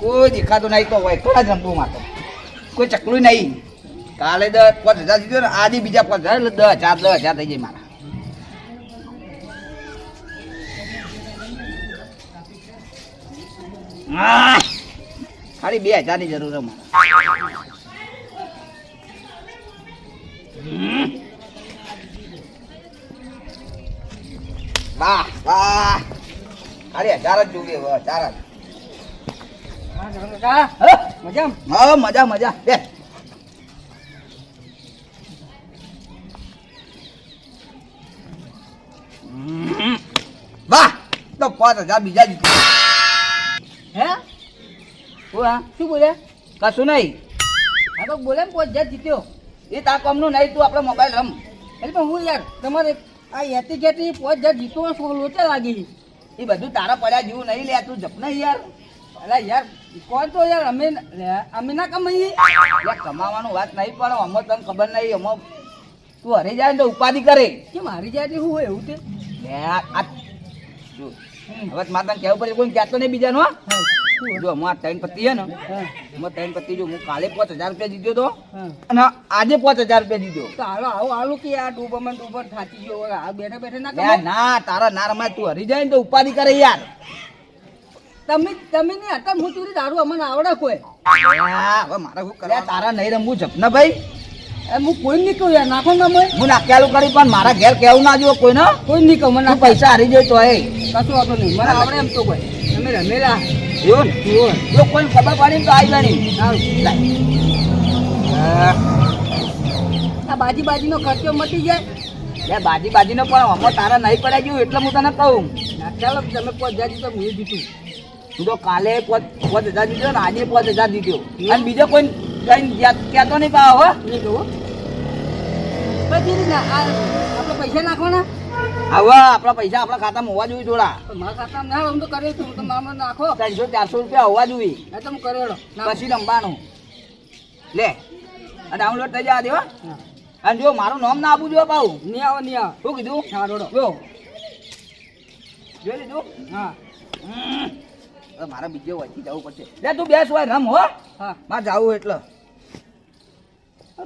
કોઈ દેખાતું નહીં, તો હોય થોડા જ માટે કોઈ ચકલું નહીં. કાલે દસ પાંચ હજાર દીધો ને, આજે બીજા પાંચ હજાર, એટલે દસ હજાર દસ હજાર થઈ જાય મારા! ખાલી બે હજારની જરૂર છે મારે. વાહ હજાર જ જોઈએ હજાર જ. વાહ, તો પાંચ હજાર બીજા જીતી હે? હું શું બોલ્યા કશું નહીં. હા તો બોલે પોચ હજાર જીત્યો. એ તાર કોમનું નહીં તું આપણે મોબાઈલ રમ. એટલે પણ હું યાર તમારે આ એતી કેતી પોચ હજાર જીતો લોચા લાગી એ બધું તારા પડ્યા જેવું નહીં લે તું જપ નહીં યાર. અલા યાર કોણ તો યાર? અમે અમે ના કમાઈએ? યાર કમાવાનું વાત નહીં પણ અમો તને ખબર નહીં અમો તું હરી જાય તો ઉપાધિ કરે. કે મારી જાતિ શું હોય એવું તે? લે આ જો હવે તને કહેવું પડે કોઈ ક્યાં તો નહીં બીજાનો હો? જો હું ત્રણ પત્તી હે ને હા. ત્રણ પતિ જો હું કાલે પાંચ હજાર રૂપિયા દીધો તો અને આજે પાંચ હજાર રૂપિયા દીધો હાલો આવો હાલો કે આ ડૂબમાં ડૂબર થાચી ગયો આ બેઠા બેઠા ના ના તારા ના રમાય તું હરી જાય ને તો ઉપાધિ કરે યાર. તમે તમે નહીં હતા હું તું દારૂ અમને આવડે કોઈ. હવે મારે શું કરે તારા નહીં રમવું જપના ભાઈ. હું કોઈ નહીં કહું યાર નાખો ના મેં હું નાખ્યાલું કરી પણ મારા ઘેર કેવું ના જોવો કોઈને? કોઈ નહીં કહું મને પૈસા હારી જાય તો એ કશું વાતો નહીં મને આવડે એમ તો કોઈ. તમે રમેલા. એવું જો કોઈ ખબર પડી તો આવી સારું આ બાજી બાજીનો ખર્ચો મટી જાય. લે બાજી બાજીનો પણ અમો તારા નહીં પડ્યા ગયું એટલે હું તને કહું. ના ચાલો તમે કોઈ જાજી તો હું જીતું. તું તો કાલે પાંચ પાંચ હજાર દીધો ને આજે પાંચ હજાર દીધો. અને બીજો કોઈ કઈ કહેતો નહીં પાવ હો. પછી આપણે પૈસા નાખવાના? હવે આપણા પૈસા આપણા ખાતામાં હોવા જોઈએ જોડા મારા ખાતામાં ના હું તો કરે તું તો મામા નાખો. ત્રણસો ચારસો રૂપિયા હોવા જોઈએ. એ તો હું કરેલો. ના પછી રમવાનું. લે આ ડાઉનલોડ થઈ જવા દેવા અને જો મારું નામ ના આપું જોઈએ પાઉ નહીં આવો નહીં આવો. શું કીધું? હા રોડો જો. જોઈ લીધું? હા. મારે બીજે વચ્ચે જવું પડશે. લે તું બેસ હોય રમ હો. હા. મારે જવું એટલે.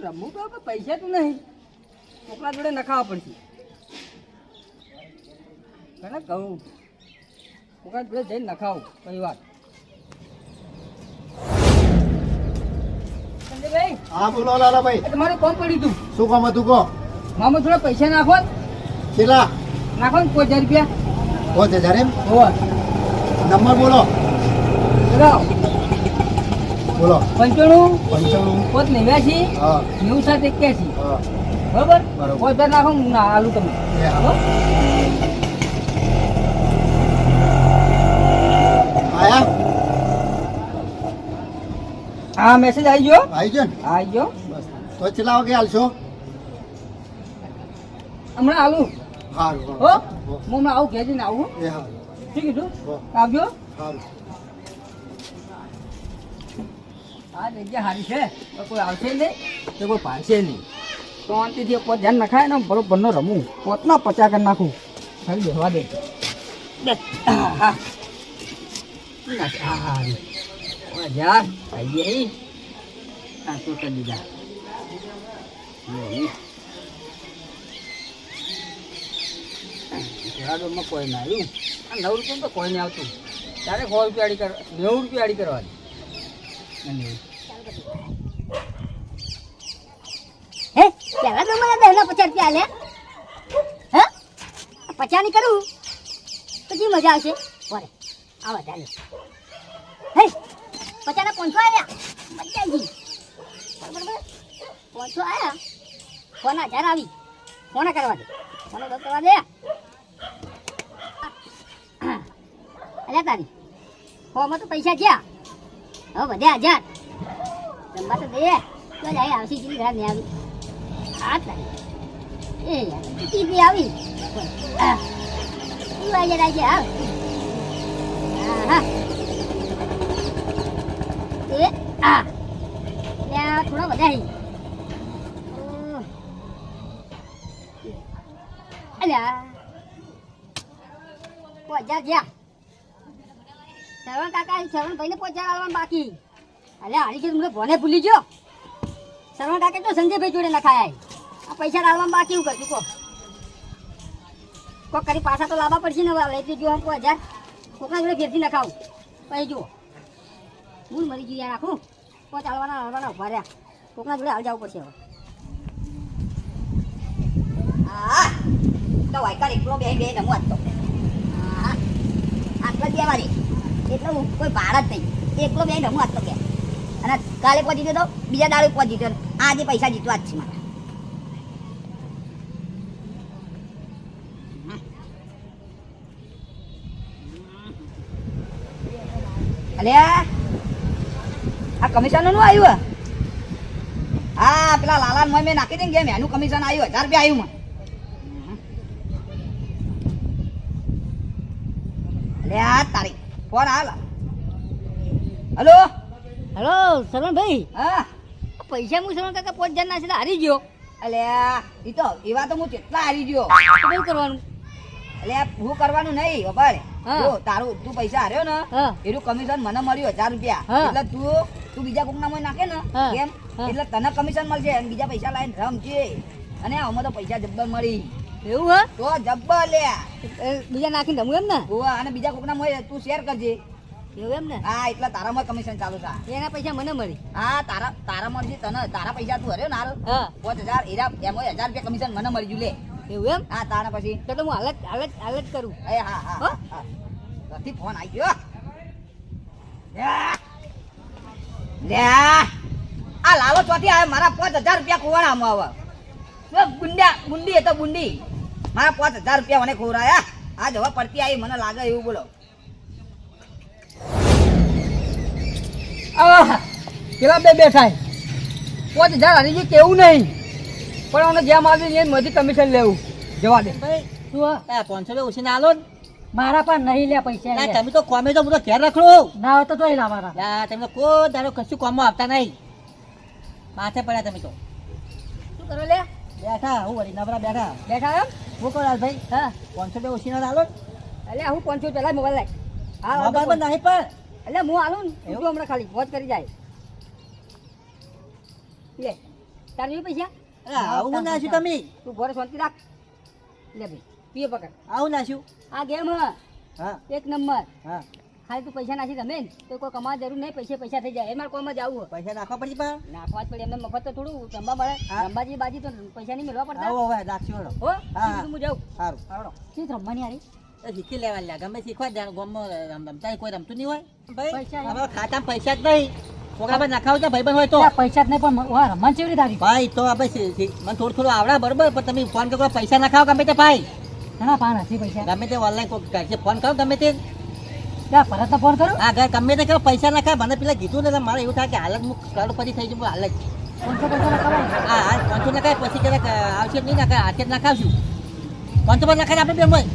રમવું તો પૈસા તું નહીં. છોકરા જોડે નખાવા પડશે. તને કહું. છોકરા જોડે જઈને નખાવું કઈ વાત સંજયભાઈ હા બોલો લાલાભાઈ. તમારે કોમ પડ્યું તું. શું કામ હતું કહો. મામા થોડા પૈસા નાખો. કેટલા? નાખો ને પાંચ હજાર રૂપિયા. પાંચ હજાર એમ? હો નંબર બોલો. બોલો. પંચાણું પંચાણું. પાંચ નેવ્યાસી નેવું સાત એક્યાસી હા. બરોબર? બરોબર. નાખો ના આલુ તમને એ હા. હો? આયા? હા મેસેજ આવી ગયો. આવી ગયો ને? આવી ગયો. બસ તો કેટલા વાગે હાલશો? હમણાં આલું સારું હો હા. હું હમણાં આવું ઘેર જઈને આવું એ હા. ઠીક કીધું. આવજો સારું આ જગ્યા સારી છે. કોઈ આવશે નહીં. તો કોઈ પાડશે નહીં. શાંતિથી પોત ધ્યાન નખાય ને બરોબરનો રમું. પોતના પચા કરી નાખું. ખાલી બેસવા દે. હા, ઈ. આ તો કરી દીધા. એવું. જવાડોમાં કોઈ ના આવ્યું આ નવ રૂપિયા તો કોઈ નહીં આવતું ત્યારે સો રૂપિયા આડી કર નેવું રૂપિયા આડી કરવાની હે પહેલા તો મને દહેના પચાસ રૂપિયા લે હે પચાસની કરું પછી મજા આવશે બોલે આવા ચાલે. હે પચાના પાંચસો આવ્યા. ગઈ બરાબર પાંચસો આવ્યા. ફોના હજાર આવી. ફોના કરવા દે. ફોન દો કરવા દે. અલ્યા તારી. ફોમાં તો પૈસા ગયા હવે વધ્યા હજાર. જમવા તો દે. તો જાય, આવશે કેટલી ઘર નહીં આવી. હા તારી એ યાર ટીપી આવી. તું હા હા એ, આ. આ થોડા વધારે. અલ્યા. શ્રવણ કાકા શ્રવણ ભાઈને પોચા આવવાનું બાકી. અલ્યા હારી કે તમને ભોને ભૂલી ગયો. શ્રવણ કાકા તો સંજયભાઈ જોડે નખાયા આ પૈસા ડાલવાનું બાકી એવું કરશું કો કોક કરી પાછા તો લાવવા પડશે ને લઈ જો હમ હજાર કોકના જોડે ફેરથી નખાવું. પછી જુઓ. હું મરી ગયું યાર આખું. કોઈ ચાલવાના હાલવાના ઊભા રહ્યા. કોકના જોડે હાલ જવું પડશે હવે. હા તો વાયકાર એકલો બે બે નમું આજ તો હા આટલા બે વાળી એટલો કોઈ ભારત નહીં. એકલો બે નમો તો કે. અને કાલે પહોંચી ગયો તો બીજા દાડે પહોંચી ગયો. આજે પૈસા જીતવા જ છે મારે. અલ્યા આ કમિશનનું આવ્યું હા? પેલા લાલા મોય મેં નાખી દે ને એનું કમિશન આવ્યું હજાર રૂપિયા આવ્યું મને. અલે તારી ફોન હાલ. હલો? હેલો શરણભાઈ? હા. પૈસા હું શરણ કાકા પોચ હજાર ના છે હારી ગયો. અલ્યા ઈ તો એવા તો હું કેટલા હારી ગયો? શું કરવાનું? અલે હું કરવાનું નહીં ખબર જો તારું તું પૈસા હાર્યો ને એનું કમિશન મને મળ્યું હજાર રૂપિયા. એટલે તું તું બીજા કોક નામ નાખે ને. કેમ? એટલે તને કમિશન મળશે અને બીજા પૈસા લાવીને રમજે. અને અમે તો પૈસા જબ્બર મળી. એવું હે? તો જબ્બર લે. બીજા નાખીને રમવું એમ ને હોવા અને બીજા કોક નામ તું શેર કરજે. એવું એમ ને હા એટલે તારામાં કમિશન ચાલુ થાય એના પૈસા મને મળી. હા તારા તારા મળશે તને. તારા પૈસા તું હર્યો ને હાલ. પાંચ હજાર એરા એમાં હજાર રૂપિયા કમિશન મને મળી જુ લે. એવું એમ? હા તારા પછી. તો તો હું હાલત હાલત હાલત કરું. એ હા હા નથી ફોન આવી ગયો. આ લાલો ચોથી આવે મારા પાંચ હજાર રૂપિયા ખોવાડામાં આવે. જો ગુંડા ગુંડી એ તો ગુંડી. મારા પાંચ હજાર રૂપિયા મને ખોરાયા આજ હવે પડતી આવી મને લાગે એવું બોલો. પેલા બે બેઠાય પાંચ હજાર હરી ગયું કેવું નહીં? પણ અમને જેમ આવી એમ મધી કમિશન લેવું. જવા દે. પાંચસો રૂપિયા ઓછી ના. આલો મારા પણ નહીં લે પૈસા ના, તમે તો કોમે તો બધો ઘેર રાખડો ના હોય તો તોય મારા ના, તમે કોઈ દાડો કશું કોમમાં આપતા નહીં. માથે પડ્યા તમે તો. શું કરો લે બેઠા હું વળી નવરા બેઠા. બેઠા એમ? હું કહું ભાઈ? હા. પાંચસો રૂપિયા ઓછી ના. આલો એટલે હું પાંચસો પહેલાં મોબાઈલ લાય હા મોબાઈલ પણ નહીં પણ. એટલે હું આલું ને. એવું? હમણાં ખાલી વોચ કરી જાય. લે તારી પૈસા? આવું નાખ્યું તમે? તું ઘરે શાંતિ રાખ. લે ભાઈ પીએ પકડ. આવું નાખ્યું આ ગેમ હા. એક નંબર. હા. ખાલી તું પૈસા નાખી ગમે તો કોઈ કમાવા જરૂર નહીં પૈસે પૈસા થઈ જાય. એમાં કોમાં જવું પૈસા નાખવા પડશે પણ? નાખવા જ પડે એમને મફત તો થોડું રમવા મળે. હા. રંબાજી બાજી તો પૈસા નહીં મેળવા પડતા. આવો હવે નાખશું. હો હું જાઉં. સારું. આવડો શું રમવાની આરી શીખી લેવા લ્યા ગમે શીખવા જાણ ગોમમાં રમતા કોઈ રમતું નહીં હોય. પૈસા ખાતા પૈસા જ નહીં. પર નાખાવ છે ભાઈ હોય તો. પૈસા જ નહીં પણ રમણ ચેવડી તારી ભાઈ તો આપણે મને થોડું થોડું આવડા બરોબર પણ તમે ફોન કરો પૈસા નાખાવ ગમે તે ભાઈ. ઘણા પાન નથી પૈસા. ગમે તે ઓનલાઈન ફોન કરો ગમે તે. ભરતને ફોન કરો? હા ઘર ગમે તે કરો પૈસા નાખાય મને પેલા કીધું ને મારે એવું થાય કે હાલત હું કરોડપતિ થઈ જવું હાલત. પાંચસો પૈસા લખાવાય હા હા પાંચસો નખાય પછી ક્યારેક આવશે નહીં નાખાય હાથે જ નખાવશું. પાંચસો પણ નખાય આપણે બેન ભાઈ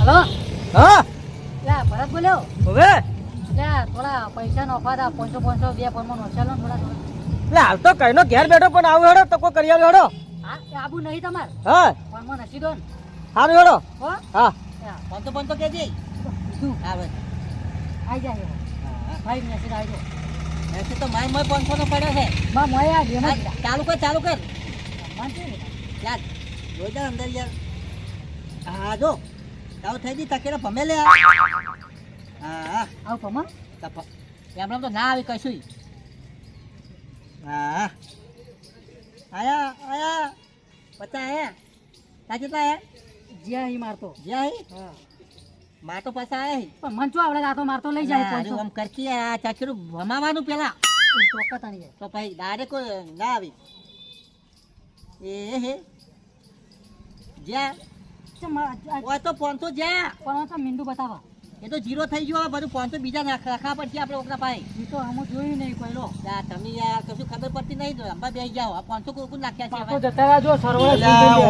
હલો? હા. ભરત બોલ્યો. હવે? લે થોડા પૈસા નોખવા દા પાંચસો પાંચસો બે ફોનમાં નોચાલો ને થોડા. એટલે હાલ તો કઈનો ઘેર બેઠો પણ આવું હેડો તો કોઈ કરી આવ્યો હેડો. હા આબુ નહીં તમારે. હા. ફોનમાં નસી દો ને. સારું હેડો. હો? પાંચસો પાંચસો કેજી. શું? હા ભાઈ આઈ જાય ભાઈ મેસેજ આવી ગયો એસી તો માય મોય પાંચસો નો પડ્યો છે. માં મોય આ ગેમ ચાલુ કર ચાલુ કર. યાર જોઈ જા અંદર યાર. હા જો. તાવ થઈ ગઈ તકેડા ભમે લે હા હા. આવું કમા તો પ- એમ એમ તો ના આવી કશું હા. આયા આયા. પતા આયા તા કેટલા જ્યાં હી મારતો. જ્યાં હી હા. માં તો પાછા આયા હી. પણ મન ચો આવડે આ મારતો લઈ જાય આમ કરકી આ ચાચીનું ભમાવાનું પેલા. તો ભાઈ ડાયરેક્ટ ના આવી. એ હે. જ્યાં? તો પાંચસો જ્યાં. પણ તો મીંડું બતાવા. એ તો જીરો થઈ ગયો બધું પાંચસો બીજા રાખવા પડશે આપણે ઓકરા ભાઈ. એ તો અમે જોયું નહીં કોઈ લો તમે યાર કશું ખબર પડતી નહીં તો અંબા બેસી જાઓ. આ પાંચસો કોઈ નાખ્યા છે જતા રાજો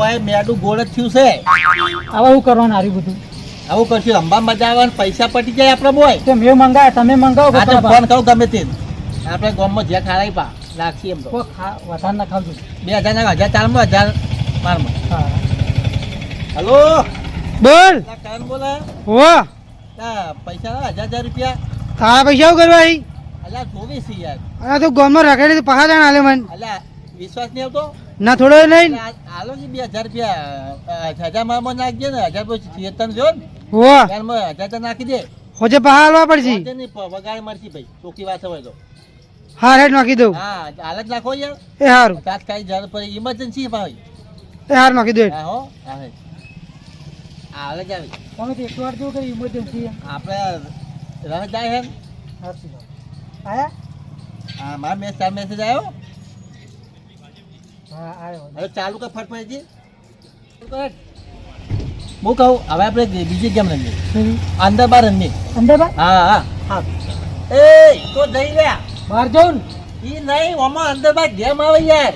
ઓય મેડું ગોળ જ થયું છે. હવે હું કરવાનું હારી બધું? આવું કરશું અંબા મજા આવે પૈસા પટી જાય આપણે બોય. તે મેં મંગાય તમે મંગાવો આ તો ફોન કહું ગમે તે આપણે ગામમાં જે ખારાઈ પા નાખી એમ તો. વધારે ના ખાવજો. બે હજાર ના હજાર ચારમાં હજાર બારમાં. હલો? બોલ. બોલે. હો પૈસા હજાર હજાર રૂપિયા. તારા પૈસા કરવા અહીં અલ્યા જોવી છે યાર. અને તું ગામમાં રાખેલી તો પાછા જાણ હાલે મન. વિશ્વાસ નહીં આવતો? ના થોડો નહીં? આલો છે બે હજાર રૂપિયા. હજારમાં નાખજે ને હજાર પછી ચેતન જો ને. હો હજાર નાખી દે. હોજે પાછા હાલવા પડશે. વગાડ મળશે ભાઈ. ચોખ્ખી વાત હોય તો હા રેટ નાખી દઉં. હા હાલ જ નાખો યાર. એ સારું તાત્કાલિક જરૂર પડી. ઇમરજન્સી ભાઈ. એ સારું નાખી હા હો. હા હે. હાલ જ આવી. તમે તો એક વાર જો કે ઇમરજન્સી આપણે રહ જાય હે આયા? હા મારા મેસ તાર મેસેજ આવ્યો? હા આવ્યો. હવે ચાલુ કર ફટફટજી હું કહું હવે આપણે બીજી ગેમ રમીએ. અંદર બાર રમીએ. અંદર બા હા હા. હા. એ તો જઈ લ્યા બહાર જાઉં ને. ઈ નહીં ઓમાં અંદર બાર ગેમ આવે યાર.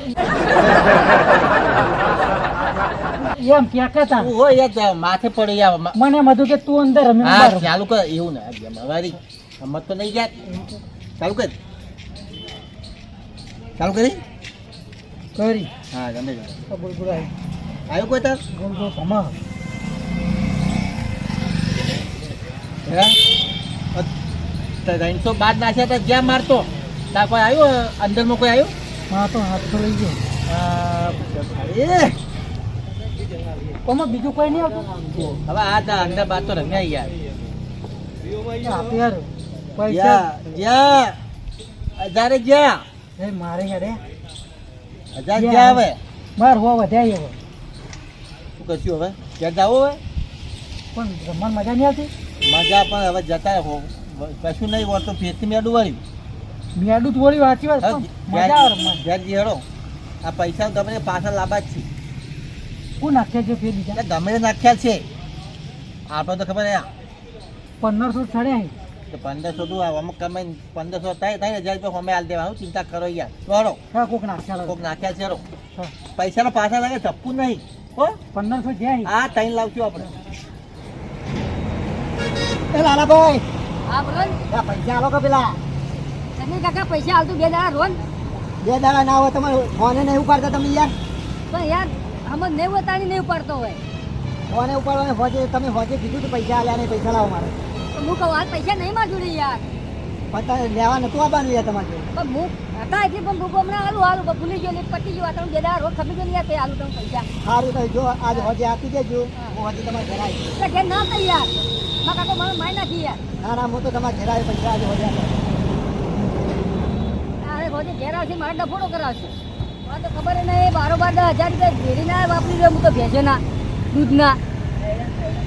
એમ કે કહેતા? હોય યાર માથે પડી યાર. મને હતું કે તું અંદર રમે હા ચાલુ કર. એવું ના ગેમ અમારી રમત તો નહીં યાર. ચાલુ કર. ચાલુ કરી? કરી. હા ગમે આવી. આવ્યું કોઈ તાર? ગોલ ભમા. ત્રણસો બાદ નાખ્યા તો જ્યાં મારતો? ત્યાં કોઈ આવ્યું? અંદરમાં કોઈ આવ્યો? હા તો હાથ તો લઈ ગયો. એ કોમાં બીજું કોઈ નહીં આવતું? હવે આ તા અંદર બાદ તો રમ્યા યાર. યાર પૈસા. જ્યાં જ્યાં હજારે જ્યાં એ મારે યાર હજાર જ્યાં હવે. માર હો વધ્યા હવે. શું કશું હવે? ક્યાં જાવ હવે? પણ રમવાની મજા નહીં આવતી? મજા પણ હવે જતા હો કશું નહીં હોય તો ફેરથી મેડું વાળ્યું. મેડું થોડી વાંચી વાત. મજા આવે ઘેર હેડો આ પૈસા તમને પાછા લાભા જ છે. શું નાખ્યા છે ફેર બીજા? ગમે તે નાખ્યા છે. આપણે તો ખબર હે પંદરસો ચડે તો પંદરસો તું અમુક કમાઈને પંદરસો થાય થાય હજાર રૂપિયા અમે હાલ દેવાનું. ચિંતા કરો યાર. બરો હા કોક નાખ્યા કોક નાખ્યા છે હેડો. હા. પાછા લાગે ચપ્પુ નહીં. હો? પંદરસો જ્યાં. આ ત્રણ લાવશું આપણે. એ લાલાભાઈ. હા બોલો પૈસા આલો કે પેલા? તમે કાકા પૈસા આવતું બે દાડા રોન બે દાડા ના હોય તમારે ફોને નહીં ઉપાડતા તમે યાર. પણ યાર આમાં નહીં વતાની નહીં ઉપાડતો હોય. ફોને ઉપાડવાને? હોજે તમે હોજે કીધું તો પૈસા આલ્યા નહીં પૈસા લાવો મારે. તો હું કહું આ પૈસા નહીં માર જોડે યાર. પતા તમે લેવા નતું આવવાનું યાર તમારે. પણ હું હતા એટલે પણ ભૂકો હમણાં હાલું હાલું ભૂલી ગયો ને પટી ગયો તમે દાડા રોજ ખમી ગયો યાર તે હાલું તમે પૈસા. સારું તો જો આજ હોજે આપી દેજો. હું. હોજે તમારે ઘરે આવી ઘેર ના થઈ યાર. માં કાકો મારું માય નાખી યાર. ના ના હું તો તમારે ઘરે આવી પૈસા આજે હોજે અરે હોજે ઘેર આવશે મારે ડફોડો કરાવશે. તો ખબર ને, એ બારોબાર દસ હજાર રૂપિયા ઘેરી વાપરી રહ્યો તો ભેંસોના દૂધના.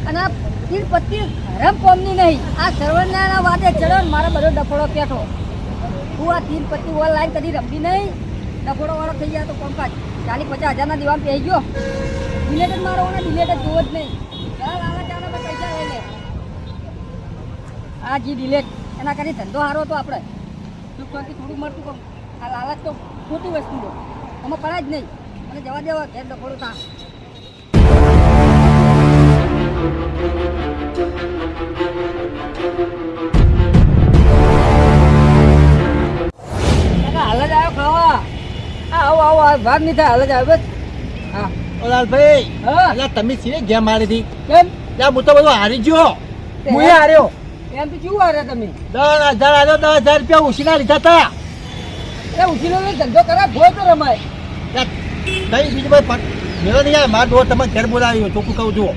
અને આ તીર પત્તી હરમ કોમની નહીં. આ સર્વના વાતે ચડ્યો ને મારો બધો ડફોડો પેઠો. હું આ તીર પત્તી ઓલ લાઈન કદી રમતી નહીં. ડફોડો થઈ ગયા તો કોમકાજ. ચાલીસ પચાસ હજારના દીવાન પહેરી ગયો. ડિલેટ મારો ને ડિલેટ જોવો જ નહીં. ચાલ આલા ચાલો પૈસા લઈ આ જી ડિલેટ. એના કરી ધંધો સારો હતો આપણે. સુખ થોડું મળતું આ લાલચ તો ખોટી વસ્તુ આમાં પડાય જ નહીં. અને જવા દેવા ઘેર ડફોડું તા હાલ જ આવ્યો ખાવા. આ આવો આવો આ ભાગ નહીં થાય હાલ જ આવ્યો હા. લાલભાઈ હા. તમે છીએ ગેમ મારી હતી કેમ? ત્યાં હું તો બધું હારી ગયો. હું હાર્યો. એમ તો કેવું હારે તમે? દસ હજાર આવ્યો દસ હજાર રૂપિયા ઉછીના લીધા હતા. એ તો ધંધો કરા ભોય તો રમાય. નહીં બીજું ભાઈ મેળો નહીં આવે મારા ડોર તમે ઘેર બોલાવ્યો ચોખ્ખું કહું જુઓ.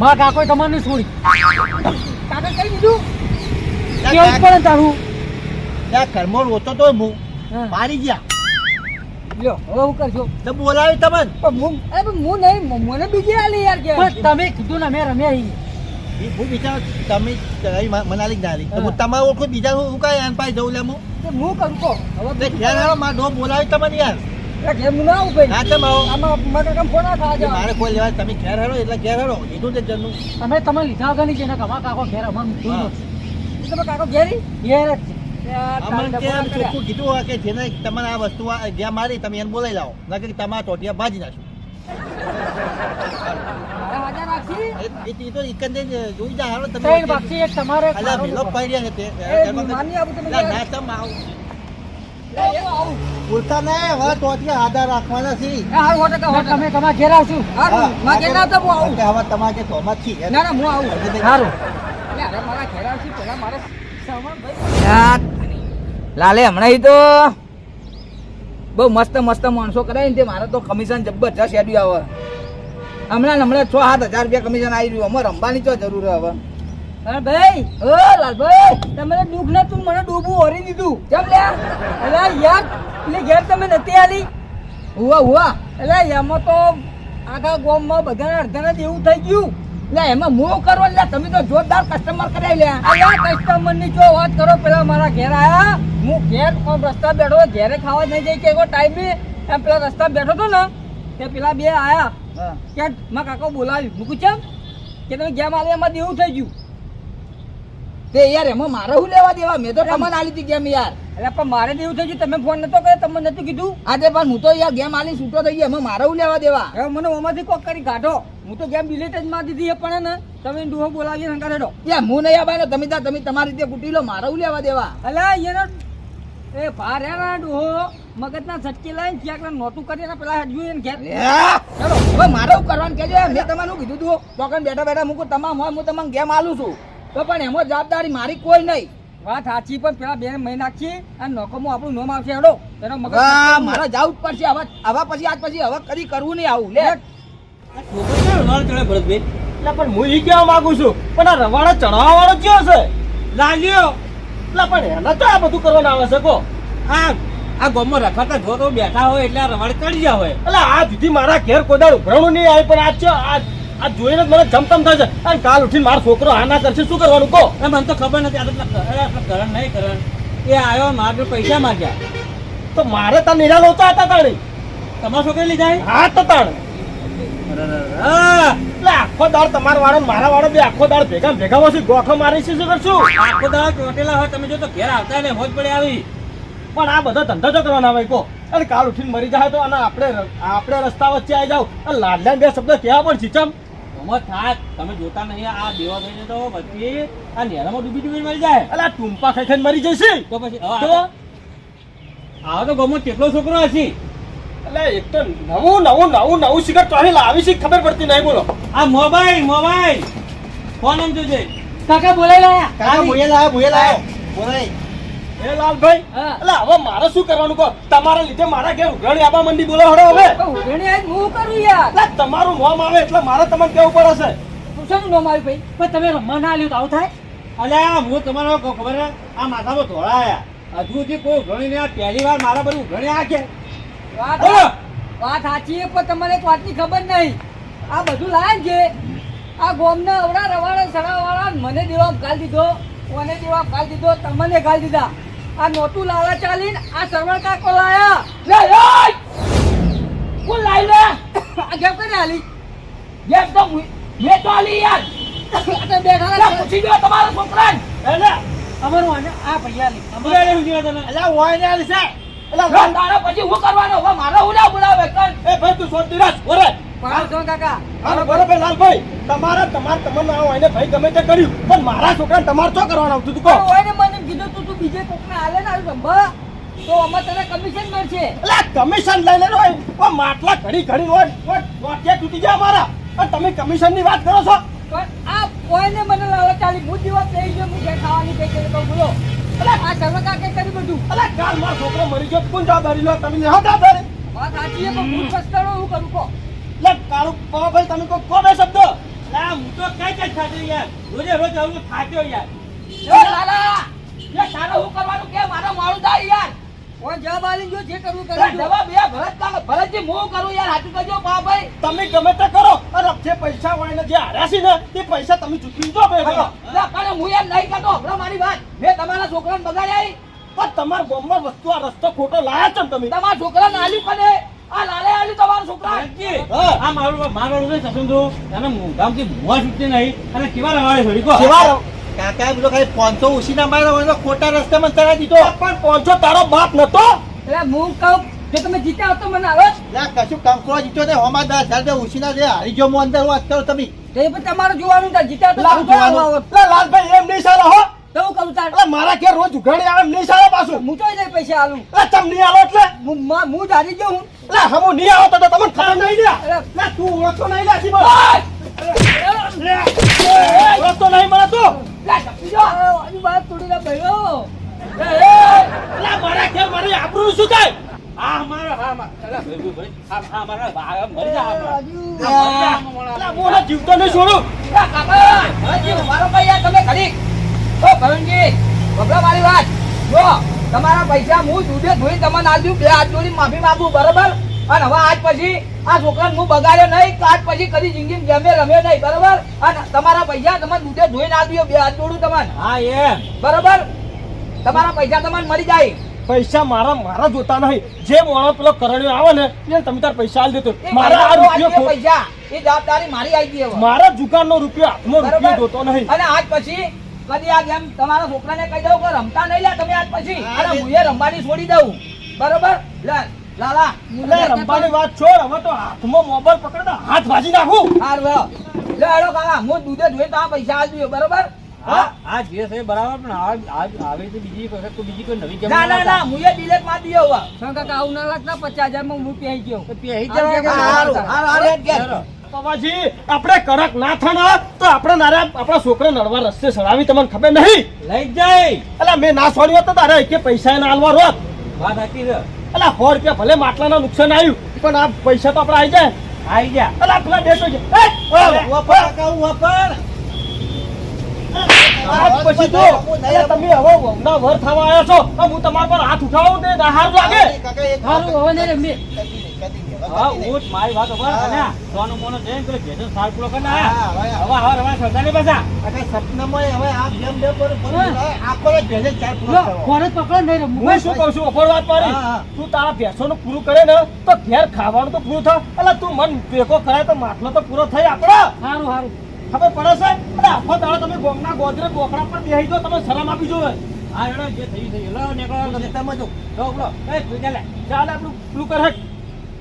મારા કાકોએ તમારે છોડી. કાકા કરી દીધું કેવું પડે તારું? ત્યાં ઘરમાં રોતો તો હું. મારી ગયા. લ્યો હવે હું કરશો તો બોલાવી તમને. પણ હું અરે પણ હું નહીં મને બીજી આલી યાર કે તમે કીધું ને મેં રમ્યા હું વિચાર તમે મનાલી જ ના તો હું તમારે ઓળખું બીજા હું કાંઈ આન પાસે જવું લે હું હું કરું કહો હવે ઘેર આવો મારા ડોર બોલાવી તમને યાર મારા કોઈ લેવા તમે ઘેર હરો એટલે ઘેર હરો કીધું તે જણનું તમે તમે લીધા વગર નહીં છે ને કમા કાકો ઘેર અમારું. તમે કાકો ઘેરી ઘેર જ છે યાર. ચોખ્ખું કીધું હોય કે જેને તમારે આ વસ્તુ આ જ્યાં મારી તમે એને બોલાવી લાવો ના કે તમારા ટોટિયા ભાજી રાખી એ- એ તો એકંદરે જોઈ જા હાલો તમે ત્રણ બાકી એક તમારે એક અલ્યા મારો ભેગો લોકો. પડી રહ્યા છે તે માની આપું તમે ના, યાર. ના તમે આવો લે, એ આવું. બોલતા નહીં હવે ટોચને આધાર રાખવાના છે એ ટકા, તમે તમારા ઘેર આવશું. હારું, હા, ઘેર આવતા હું આવું. હવે તમારે કે તોમત છીએ ના, ના, હું આવું. હારું. લે, મારા ઘેર આવશું, પેલા મારે લાલે હમણાં ઈ તો બહુ મસ્ત મસ્ત માણસો કરાય ને તે મારે તો કમિશન જબરજસ્ત હેડ્યું આવે હમણાં હમણાં છ સાત હજાર રૂપિયા કમિશન આવી રહ્યું. અમારે રમવાની તો જરૂર હવે. ભાઈ ઓ લાલભાઈ તમે દુઃખ ને તું મને ડૂબું ઓરી દીધું. કેમ લે અલા યાર એટલે ઘેર તમે નથી આલી? હુવા હુવા એટલે એમાં તો આખા ગોમમાં બધાને અડધાને જ એવું થઈ ગયું. લે એમાં મોહ કરો લે તમે તો જોરદાર કસ્ટમર કરાવી લે અલ્યા કસ્ટમરની જો વાત કરો પેલા મારા ઘેર આયા. હું ઘેર રસ્તા બેઠો ઘેરે ખાવા નહીં જઈ કે ટાઈમ બી એમ પેલા રસ્તા બેઠો તો ને તે પેલા બે આયા. કે મારા કાકા બોલાવ્યું. મૂકું ચમ? કે તમે ગેમ આલે એમાં દેવું થઈ ગયું. તે યાર એમાં મારે શું લેવા દેવા? મેં તો તમને આલી હતી ગેમ યાર. એટલે પણ મારે દેવું થઈ ગયું. તમે ફોન નતો કર્યો તમને નતું કીધું? આજે પણ હું તો યાર ગેમ આલી છૂટો થઈ ગયો. એમાં મારે શું લેવા દેવા? હવે મને ઓમાંથી કોક કરી કાઢો. હું તો ગેમ ડિલીટ જ મારી દીધી પણ ને તમે ડુહો બોલાવી હંકાર હેડો યાર હું નહીં આવાય તમે ત્યાં તમે તમારી રીતે કૂટી લો. મારે શું લેવા દેવા? અલ્યા એનો એ ભારે હે મગજના ઝટકી લાઈન ક્યાંક નોટું કરીને પેલા હજુ એને ઘેર ચલો. હવે મારે એવું કરવાનું કેજો મેં તમારું કીધું તું ટોકન બેઠા બેઠા મૂકું તમામ હોય હું તમને ગેમ આલું છું. તો પણ એમાં જવાબદારી મારી કોઈ નહીં. વાત સાચી પણ પેલા બે મહિના નાખી અને નોકમો આપણું નોમ આવશે હેડો. એનો મગજ મારે જવું જ પડશે હવે હવે પછી આજ પછી હવે કદી કરવું નહીં આવું લે. એટલે પણ હું ઈ કહેવા માંગુ છું પણ આ રવાડો ચડાવવા વાળો કયો છે? લાગ્યો. એટલે પણ એને તો આ બધું કરવાનું આવે છે કો આ આ ગોમમાં રખાતા જો બેઠા હોય એટલે આ રવાડ ચડી ગયા હોય. એટલે આ સુધી મારા ઘેર કોદાળ ઉભરાણું નહીં આવે પણ આ છે આ આ જોઈને મને જમતમ થશે અને કાલ ઉઠીને મારો છોકરો આ ના કરશે શું કરવાનું કહો? મને તો ખબર નથી આ તો કરણ નહીં કરણ એ આવ્યો મારે પૈસા માંગ્યા. તો મારે તાર નિરાલ હોતા હતા તાણી? તમારા છોકરા લીધા હા તો તાણ. એટલે આખો દાળ તમાર વાળો મારા વાળો બે આખો દાળ ભેગા ભેગા પછી ગોખો મારી છે શું કરશું? આખો દાળ ચોટેલા હોય તમે જો તો ઘેર આવતા ને હોજ પડે આવી. પણ આ બધો ધંધો જો કરવાના હોય કો. અને કાલ ઉઠીને મરી જાય તો અને આપણે આપણે રસ્તા વચ્ચે આવી જાવ અને લાડલા બે શબ્દ કહેવા પણ છીચમ થાક. તમે જોતા નહીં આ દેવા થઈને તો બધી આ નેરામાં ડૂબી ડૂબી મરી જાય. એટલે આ ટૂંપા ખાઈ ખાઈને મરી જશે તો પછી તો? આવો તો ગમો કેટલો છોકરો હશે? એટલે એક તો નવું નવું નવું નવું શિખર ચોરી લાવી છે ખબર પડતી નહીં બોલો. આ મોબાઈલ મોબાઈલ. ફોન આમ જોજે. કાકા બોલાઈ લાયા. કાકા ભૂયે લાયો લાયો. બોલાય એ લાલભાઈ હા. એટલે હવે મારે શું કરવાનું કહો? તમારા લીધે મારા ઘેર ઉઘરાણી આબા મંડી બોલો હડો હવે. ઉઘરણી આજ હું કરું યાર? એટલે તમારું મોમ આવે એટલે મારે તમને કેવું પડે છે? તું શાનું નામ આવ્યું ભાઈ? પણ તમે રમવા ના આલ્યું તો આવું થાય? અલ્યા હું તમારો ખબર હે? આ માથામાં ધોળાયા હજુ સુધી કોઈ ઉઘરાણી નહીં આ પહેલી વાર મારા બધું ઉઘરાણી આ કે વાત વાત સાચી છે પણ તમને એક વાતની ખબર નહીં. આ બધું લાય છે. આ ગોમના અવડા રવાડા સડાવાળા મને દેવા ગાલ દીધો કોને દેવા ગાલ દીધો તમને ગાલ દીધા. આ નોતું લાલા ચાલીન આ સરવણ કાકો લાયા. લે લે! કોણ લાઈ લે? આ ગેમ કને આલી. ગેમ તો મે તો આલી યાર. આ બેઠા લા પૂછી ગયો તમારા છોકરાને. એટલે અમારું આને આ ભૈયા લી અમારે. રે હુજી તને. એટલે હોય ને આલી છે. એટલે તારા પછી હું કરવાનો? હવે મારે હું ના બોલાવે? કર. એ ભાઈ તું સોતી રાસ ઓરે તમારે તમારે તમને એને ભાઈ ગમે તે કર્યું. પણ મારા છોકરાને તમારે શું કરવાનું આવતું તું કહો? બીજે કોકને આલે ને આ તો આમાં તને કમિશન મળશે. એટલે કમિશન લઈને હોય પણ માટલા ઘડી ઘડી હોય વાક્ય તૂટી જાય અમારા. અને તમે કમિશનની વાત કરો છો. પણ આ કોઈને મને લાલચ ચાલી હું દિવસ લઈ ગયો હું ખાવાની કઈ કરી તો બોલો. એટલે આ સર્વ કાકે કરી બધું? એટલે કાલ મારો છોકરો મરી ગયો કોણ જવાબદારી લો? તમે હા જવાબદારી. વાત સાચી છે પણ હું પસ્તાડો હું કરું કો એટલે કાળું કહો ભાઈ તમે કો કહો બે શબ્દ. એટલે હું તો કઈ કઈ ખાતી યાર. રોજે રોજ આવું ખાધ્યો યાર. લાલા! એ તારે હું કરવાનું કે? મારા મારું થાય યાર. ઓય જવાબ આલી જો જે કરવું કરી જવાબ બે ભરત કા ભરતજી હું કરું યાર? હાચું કરજો બા ભાઈ. તમે ગમે તે કરો. અરે જે પૈસા હોય ને જે હાર્યા છે ને તે પૈસા તમે ચૂકવી દો બે ભાઈ. ના પણ હું એમ નહીં કરતો હમણાં મારી વાત. મેં તમારા છોકરાને બગાડ્યા પણ તમારા ગામમાં વસ્તુ આ રસ્તો ખોટો લાયા છે ને તમે? તમારા છોકરાને આલ્યું કને? આ લાલે આલ્યું તમારા છોકરા? આ મારું મારો નહીં સસુંદુ એને ગામથી મુવા છૂટતી નહીં. અને કેવા રવાડે છોડી કો કેવા કાકા પેલો ખાલી પાંચસો ઉછીના માર્યા હોય તો ખોટા રસ્તામાં ચડાવી દીધો. પણ પહોંચો તારો બાપ નતો? એટલે હું કહું જો તમે જીત્યા હોત તો મને આવે લા કશું કંકરો જીતો ને હોમાં દસ હજાર જે ઉછીના જે હારી જો હું અંદર વાત કરો તમે. તે પણ તમારું જોવાનું થાય જીત્યા તો. લાલભાઈ એમ નહીં સારો હો. તો હું કહું તાર? એટલે મારા ઘેર રોજ ઉઘાડી આવે નહીં સારો પાછું. હું તો નહીં પૈસા આલું. તમ નહીં આવો એટલે? હું હું જ હારી ગયો હું. એટલે હમું નહીં આવો તો તમને ખબર નહીં લે તું ઓળખતો નહીં. લે, ઓળખતો નહીં મને તું. આજુ જીવતો નહીં છોડું તમે ખરી ભવનજી, સાંભળો મારી વાત. જો, તમારા પૈસા હું દૂધે ધોઈ તમને આલ્યું, બે હાથ જોડી માફી માંગુ બરાબર? અને હવે આજ પછી આ છોકરાને હું બગાડ્યો નહીં આજ પછી કદી જિંદગી ગમે રમ્યો નહીં બરાબર? અને તમારા પૈસા તમારે દૂધે ધોઈને આલ્યો બે હાથ જોડું તમને હા એ બરોબર? તમારા પૈસા તમને મરી જાય. પૈસા મારા મારા જોતા નહીં. જે મોણો પેલો કરણ્યો આવે ને એને તમે તાર પૈસા આલી દેતો. મારા આ રૂપિયો પૈસા. એ જવાબદારી મારી આવી ગઈ મારા દુકાનનો રૂપિયો હાથમાં રૂપિયો જોતો નહીં. અને આજ પછી કદી આ ગેમ તમારા છોકરાને કહી દઉં કે રમતા નહીં લે તમે આજ પછી. અને હું એ રમવાની છોડી દઉં. બરોબર? લે. લાલા રમવાની વાત છોડ. હવે તો હાથમાં મોબાઈલ પકડતા હાથ ભાજી નાખું. હાર વેળો લે કાકા હું દૂધે ધોઈ તો આ પૈસા આલ દઉં બરોબર? હા. આ જે છે બરાબર પણ આજ આજ આવે તો બીજી વખત તો બીજી કોઈ નવી ગેમ ના ના ના હું એ ડિલેટ માર દઈએ હવે. કાકા આવું ના લાગતા પચાસ હજારમાં હું પહેરી ગયો. પહેરી જવાય કે હારું. આપણે કડક ના થાના તો આપણે નારા આપણા છોકરા નડવા રસ્તે સડાવી તમને ખબર નહીં? લઈ જાય. એટલે મેં ના છોડ્યું હોત તો તારે એકે પૈસા ના આલવા રોત. વાત હતી છે. એટલે સો રૂપિયા ભલે માટલાના નુકસાન આવ્યું પણ આ પૈસા તો આપડે આવી જાય. આવી ગયા. અલા પેલા બેસો છે. પછી તો તમે હવે વર થવા આવ્યા છો તો હું તમારા પર હાથ ઉઠાવું તે હારું લાગે હારું, હવે નહીં રમીએ. હા કદી મારી વાત ઉપર અને સોનું મોનો જઈને પેલો જેઠો સાર પૂરો કરી. હવે હવે. હવે રવા સરદાર નહીં પાછા. અને સપનામાં હવે આ જેમ બોલે, આખો રાત ભેજે ચાર પૂરો કરો. હું શું કહું છું? અફર વાત મારી. તું તારા ભેંસોનું પૂરું કરે ને તો ઘેર ખાવાનું તો પૂરું થાય. એટલે તું મન ભેગો કરાય તો માટલો તો પૂરો થઈ આપણો. સારું સારું ખબર પડે છે? એટલે આખો દાડો તમે ગોમના ગોદરે ગોખડા પર બેહી દો તમે શરમ આપી જોવે. હા એનો જે થયું થઈ લો નીકળો તમે જો. લો. એ ચાલે આપણું પેલું કર